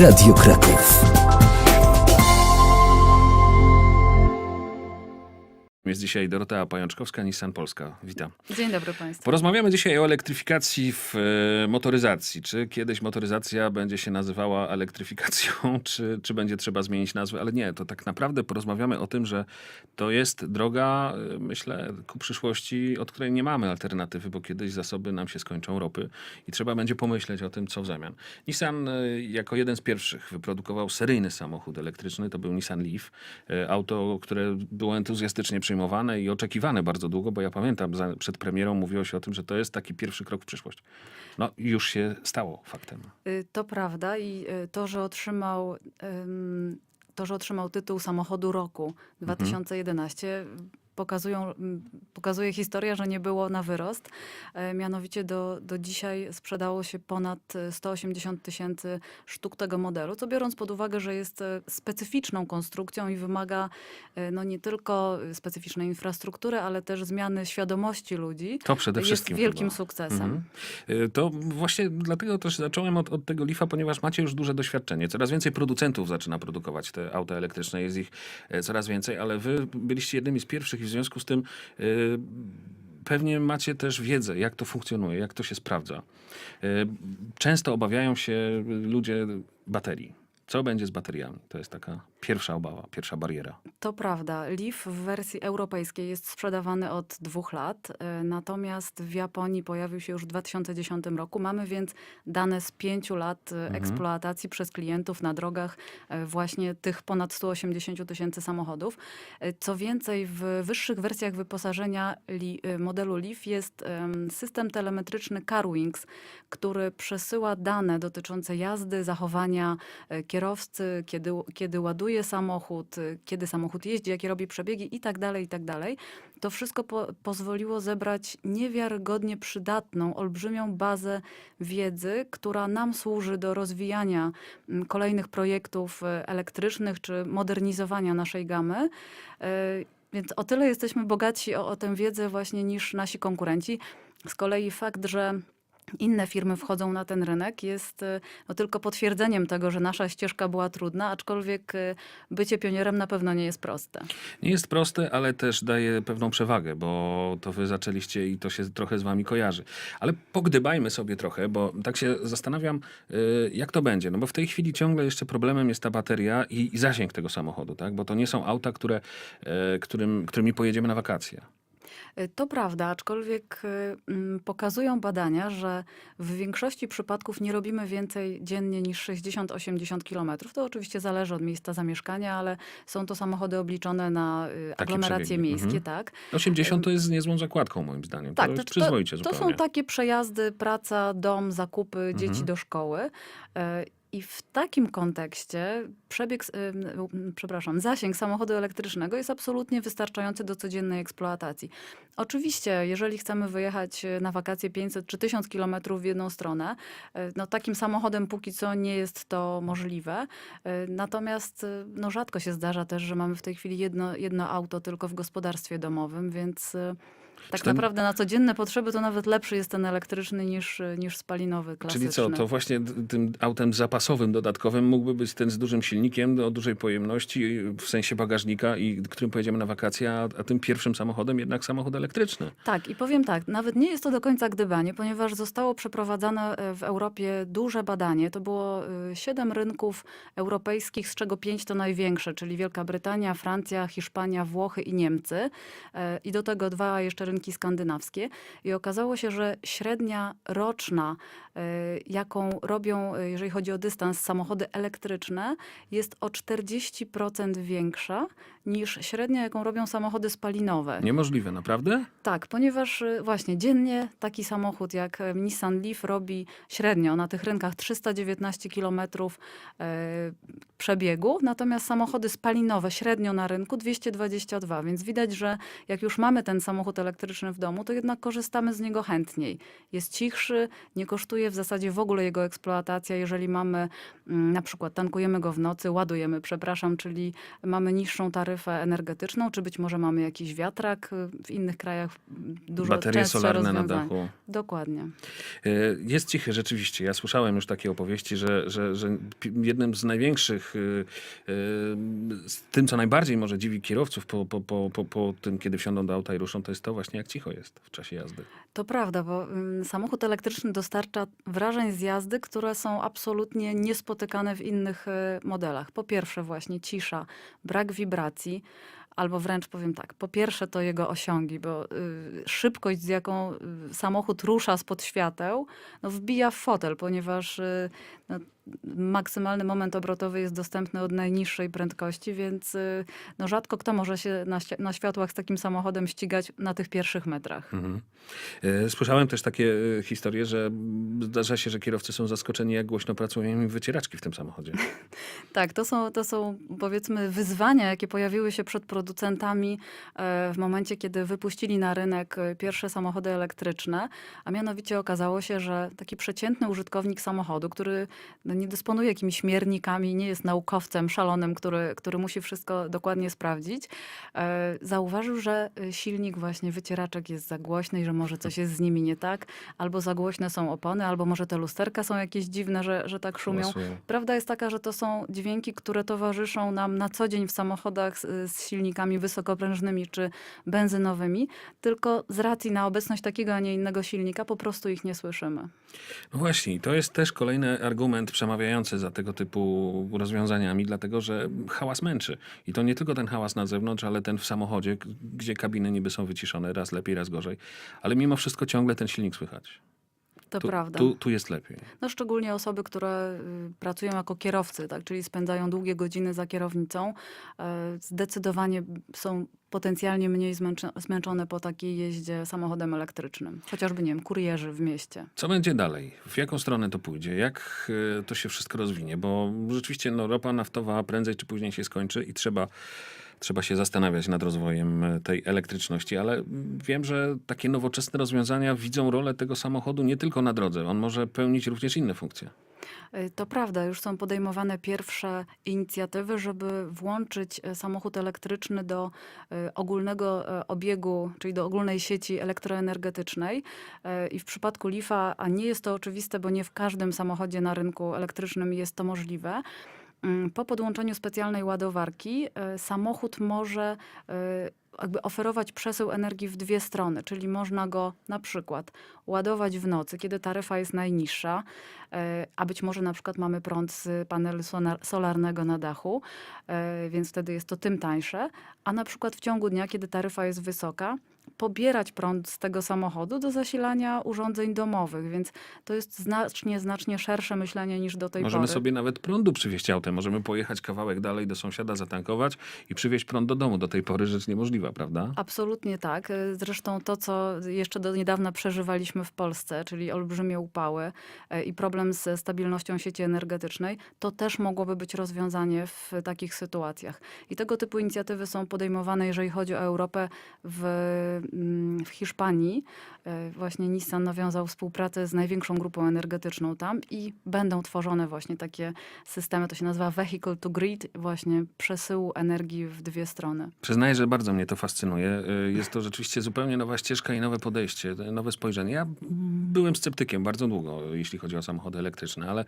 Radio Kraków. Jest dzisiaj Dorota Pajączkowska, Nissan Polska. Witam. Dzień dobry Państwu. Porozmawiamy dzisiaj o elektryfikacji w e, motoryzacji. Czy kiedyś motoryzacja będzie się nazywała elektryfikacją, czy, czy będzie trzeba zmienić nazwę? Ale nie, to tak naprawdę porozmawiamy o tym, że to jest droga, e, myślę, ku przyszłości, od której nie mamy alternatywy, bo kiedyś zasoby nam się skończą ropy i trzeba będzie pomyśleć o tym, co w zamian. Nissan e, jako jeden z pierwszych wyprodukował seryjny samochód elektryczny, to był Nissan Leaf. E, Auto, które było entuzjastycznie przyjmowane i oczekiwane bardzo długo, bo ja pamiętam, za, przed premierą mówiło się o tym, że to jest taki pierwszy krok w przyszłość. No już się stało faktem. Y, To prawda i y, to, że otrzymał, ym, to, że otrzymał tytuł samochodu roku 2011 pokazują, pokazuje historia, że nie było na wyrost. E, Mianowicie do, do dzisiaj sprzedało się ponad e, 180 tysięcy sztuk tego modelu, co biorąc pod uwagę, że jest e, specyficzną konstrukcją i wymaga e, no, nie tylko e, specyficznej infrastruktury, ale też zmiany świadomości ludzi. To przede jest wszystkim wielkim chyba. sukcesem. Mhm. To właśnie dlatego też zacząłem od, od tego Leafa, ponieważ macie już duże doświadczenie. Coraz więcej producentów zaczyna produkować te auta elektryczne, jest ich e, coraz więcej, ale wy byliście jednymi z pierwszych w związku z tym y, pewnie macie też wiedzę, jak to funkcjonuje, jak to się sprawdza. Y, Często obawiają się ludzie baterii. Co będzie z bateriami? To jest taka pierwsza obawa, pierwsza bariera. To prawda. Leaf w wersji europejskiej jest sprzedawany od dwóch lat, e, natomiast w Japonii pojawił się już w 2010 roku. Mamy więc dane z pięciu lat e, eksploatacji przez klientów na drogach e, właśnie tych ponad 180 tysięcy samochodów. Co więcej, w wyższych wersjach wyposażenia li, modelu Leaf jest em, system telemetryczny CarWings, który przesyła dane dotyczące jazdy, zachowania e, kierowcy, kiedy, kiedy ładuje samochód, kiedy samochód jeździ, jakie robi przebiegi i tak dalej, i tak dalej. To wszystko po, pozwoliło zebrać niewiarygodnie przydatną, olbrzymią bazę wiedzy, która nam służy do rozwijania mm, kolejnych projektów y, elektrycznych czy modernizowania naszej gamy. Y, Więc o tyle jesteśmy bogaci o, o tę wiedzę właśnie niż nasi konkurenci. Z kolei fakt, że inne firmy wchodzą na ten rynek, jest y, no, tylko potwierdzeniem tego, że nasza ścieżka była trudna, aczkolwiek y, bycie pionierem na pewno nie jest proste. Nie jest proste, ale też daje pewną przewagę, bo to wy zaczęliście i to się trochę z wami kojarzy. Ale pogdybajmy sobie trochę, bo tak się zastanawiam, y, jak to będzie. No bo w tej chwili ciągle jeszcze problemem jest ta bateria i, zasięg tego samochodu, tak? Bo to nie są auta, które, którym, którymi pojedziemy na wakacje. Y, To prawda, aczkolwiek y, mm, pokazują badania, że w większości przypadków nie robimy więcej dziennie niż 60-80 km. To oczywiście zależy od miejsca zamieszkania, ale są to samochody obliczone na y, aglomeracje przebiegi, miejskie, mhm. tak. 80 to jest niezłą zakładką moim zdaniem. Tak, to to, to, to są takie przejazdy, praca, dom, zakupy, dzieci Mhm. do szkoły. I w takim kontekście przebieg, przepraszam, zasięg samochodu elektrycznego jest absolutnie wystarczający do codziennej eksploatacji. Oczywiście, jeżeli chcemy wyjechać e, na wakacje 500 czy 1000 kilometrów w jedną stronę, e, no takim samochodem póki co nie jest to możliwe. E, Natomiast no rzadko się zdarza też, że mamy w tej chwili jedno, jedno auto tylko w gospodarstwie domowym, więc tak ten- naprawdę na codzienne potrzeby to nawet lepszy jest ten elektryczny niż, niż spalinowy klasyczny. Czyli co, to właśnie tym autem zapasowym dodatkowym mógłby być ten z dużym silnikiem o dużej pojemności w sensie bagażnika i którym pojedziemy na wakacje, a, a tym pierwszym samochodem jednak samochód elektryczny. Tak, i powiem tak, nawet nie jest to do końca gdybanie, ponieważ zostało przeprowadzone e, w Europie duże badanie. To było e, siedem rynków europejskich, z czego pięć to największe, czyli Wielka Brytania, Francja, Hiszpania, Włochy i Niemcy. E, I do tego dwa jeszcze rynki skandynawskie. I okazało się, że średnia roczna, e, jaką robią, e, jeżeli chodzi o dystans, samochody elektryczne, jest o 40% większa niż średnia, jaką robią samochody spalinowe. Niemożliwe, naprawdę? Tak, ponieważ y, właśnie dziennie taki samochód jak e, Nissan Leaf robi średnio na tych rynkach 319 km przebiegu, natomiast samochody spalinowe średnio na rynku 222, więc widać, że jak już mamy ten samochód elektryczny, elektryczny w domu, to jednak korzystamy z niego chętniej. Jest cichszy, nie kosztuje w zasadzie w ogóle jego eksploatacja, jeżeli mamy mm, na przykład tankujemy go w nocy, ładujemy, przepraszam, czyli mamy niższą taryfę energetyczną, czy być może mamy jakiś wiatrak. W innych krajach mm, dużo Baterie solarne na dachu. Dokładnie. E, Jest cichy, rzeczywiście. Ja słyszałem już takie opowieści, że, że, że jednym z największych, y, y, z tym, co najbardziej może dziwi kierowców po, po, po, po, po tym, kiedy wsiądą do auta i ruszą, to jest to właśnie, jak cicho jest w czasie jazdy. To prawda, bo mm, samochód elektryczny dostarcza wrażeń z jazdy, które są absolutnie niespotykane w innych e, modelach. Po pierwsze właśnie cisza, brak wibracji, albo wręcz powiem tak, po pierwsze to jego osiągi, bo y, szybkość z jaką y, samochód rusza spod świateł, no wbija w fotel, ponieważ y, no, maksymalny moment obrotowy jest dostępny od najniższej prędkości, więc y, no, rzadko kto może się na, na światłach z takim samochodem ścigać na tych pierwszych metrach. Mhm. E, Słyszałem też takie e, historie, że zdarza się, że kierowcy są zaskoczeni, jak głośno pracują im wycieraczki w tym samochodzie. Tak, to są, to są powiedzmy wyzwania, jakie pojawiły się przed producentami e, w momencie, kiedy wypuścili na rynek e, pierwsze samochody elektryczne, a mianowicie okazało się, że taki przeciętny użytkownik samochodu, który no, nie dysponuje jakimiś miernikami, nie jest naukowcem szalonym, który, który musi wszystko dokładnie sprawdzić, e, zauważył, że silnik właśnie wycieraczek jest za głośny i że może coś jest z nimi nie tak, albo za głośne są opony, albo może te lusterka są jakieś dziwne, że, że tak szumią. Hałasują. Prawda jest taka, że to są dźwięki, które towarzyszą nam na co dzień w samochodach z, z silnikami wysokoprężnymi czy benzynowymi, tylko z racji na obecność takiego, a nie innego silnika po prostu ich nie słyszymy. No właśnie, to jest też kolejny argument przemawiający za tego typu rozwiązaniami, dlatego że hałas męczy. I to nie tylko ten hałas na zewnątrz, ale ten w samochodzie, gdzie kabiny niby są wyciszone, raz lepiej, raz gorzej, ale mimo wszystko ciągle ten silnik słychać. To Tu, prawda. tu, tu jest lepiej. No szczególnie osoby, które y, pracują jako kierowcy, tak, czyli spędzają długie godziny za kierownicą, e, zdecydowanie są potencjalnie mniej zmęczone po takiej jeździe samochodem elektrycznym. Chociażby, nie wiem, kurierzy w mieście. Co będzie dalej? W jaką stronę to pójdzie? Jak e, to się wszystko rozwinie? Bo rzeczywiście no, ropa naftowa prędzej czy później się skończy i trzeba, trzeba się zastanawiać nad rozwojem e, tej elektryczności, ale mm, wiem, że takie nowoczesne rozwiązania widzą rolę tego samochodu nie tylko na drodze. On może pełnić również inne funkcje. Y, To prawda, już są podejmowane pierwsze inicjatywy, żeby włączyć e, samochód elektryczny do e, ogólnego e, obiegu, czyli do ogólnej sieci elektroenergetycznej. E, I w przypadku Lifa, a nie jest to oczywiste, bo nie w każdym samochodzie na rynku elektrycznym jest to możliwe. Mm, Po podłączeniu specjalnej ładowarki e, samochód może e, jakby oferować przesył energii w dwie strony, czyli można go na przykład ładować w nocy, kiedy taryfa jest najniższa, e, a być może na przykład mamy prąd z panelu solarnego na dachu, więc wtedy jest to tym tańsze, a na przykład w ciągu dnia, kiedy taryfa jest wysoka, pobierać prąd z tego samochodu do zasilania urządzeń domowych, więc to jest znacznie, znacznie szersze myślenie niż do tej Możemy pory. sobie nawet prądu przywieźć autem. Możemy pojechać kawałek dalej do sąsiada, zatankować i przywieźć prąd do domu. Do tej pory rzecz niemożliwa, prawda? Absolutnie tak. Zresztą to, co jeszcze do niedawna przeżywaliśmy w Polsce, czyli olbrzymie upały e, i problem ze stabilnością sieci energetycznej, to też mogłoby być rozwiązanie w takich sytuacjach. I tego typu inicjatywy są podejmowane, jeżeli chodzi o Europę w, w Hiszpanii. E, Właśnie Nissan nawiązał współpracę z największą grupą energetyczną tam i będą tworzone właśnie takie systemy, to się nazywa vehicle to grid, właśnie przesyłu energii w dwie strony. Przyznaję, że bardzo mnie to fascynuje. Y, Jest to rzeczywiście zupełnie nowa ścieżka i nowe podejście, nowe spojrzenie. Ja byłem sceptykiem bardzo długo, jeśli chodzi o samochody elektryczne, ale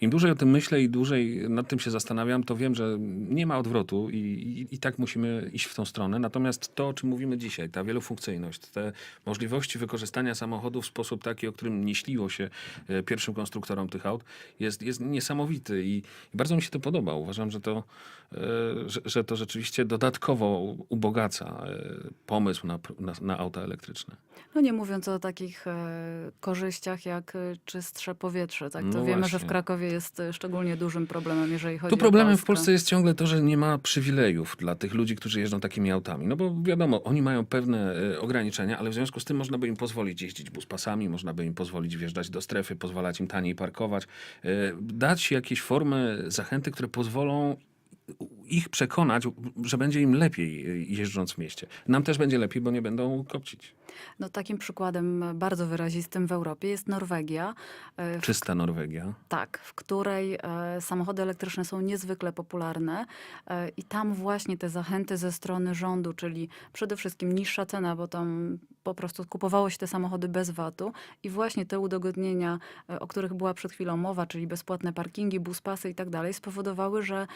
im dłużej o tym myślę i dłużej nad tym się zastanawiam, to wiem, że nie ma odwrotu i, i, i tak musimy iść w tą stronę. Natomiast to, o czym mówimy dzisiaj, ta wielofunkcyjność, te możliwości wykorzystania samochodu w sposób taki, o którym nie śniło się e, pierwszym konstruktorom tych aut, jest, jest niesamowity i, bardzo mi się to podoba. Uważam, że to, e, że, że to rzeczywiście dodatkowo ubogaca e, pomysł na, na, na auta elektryczne. No nie mówiąc o takich e, korzyściach jak e, czystsze powietrze. Tak? To No wiemy, że w właśnie. Krakowie jest e, szczególnie dużym problemem, jeżeli chodzi Tu o problemem w Polskę. Polsce jest ciągle to, że nie ma przywilejów dla tych ludzi, którzy jeżdżą takimi autami. No bo wiadomo, oni mają pewne e, ograniczenia, ale w związku z tym można by im pozwolić jeździć buspasami, można by im pozwolić wjeżdżać do strefy, pozwalać im taniej parkować, dać jakieś formy zachęty, które pozwolą ich przekonać, że będzie im lepiej y, jeżdżąc w mieście. Nam też będzie lepiej, bo nie będą kopcić. No, takim przykładem bardzo wyrazistym w Europie jest Norwegia, e, w Czysta Norwegia. Tak, w której e, samochody elektryczne są niezwykle popularne e, i tam właśnie te zachęty ze strony rządu, czyli przede wszystkim niższa cena, bo tam po prostu kupowało się te samochody bez VAT-u i właśnie te udogodnienia, e, o których była przed chwilą mowa, czyli bezpłatne parkingi, buspasy i tak dalej, spowodowały, że e,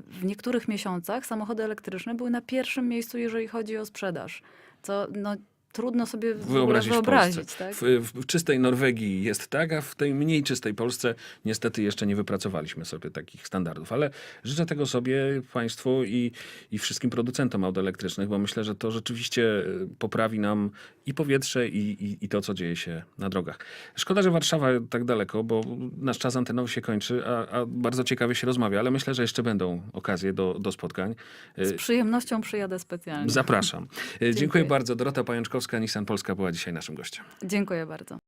w niektórych miesiącach samochody elektryczne były na pierwszym miejscu, jeżeli chodzi o sprzedaż. Co no, trudno sobie Wyobrazić w wyobrazić. Tak? W, w czystej Norwegii jest tak, a w tej mniej czystej Polsce niestety jeszcze nie wypracowaliśmy sobie takich standardów. Ale życzę tego sobie Państwu i, i wszystkim producentom aut elektrycznych, bo myślę, że to rzeczywiście y, poprawi nam i powietrze, i, i, i to, co dzieje się na drogach. Szkoda, że Warszawa tak daleko, bo nasz czas antenowy się kończy, a, a bardzo ciekawie się rozmawia, ale myślę, że jeszcze będą okazje do, do spotkań. Y, Z przyjemnością przyjadę specjalnie. Zapraszam. Y, Dziękuję Dziękuję. bardzo. Dorota Pajączkowska, Nissan Polska była dzisiaj naszym gościem. Dziękuję bardzo.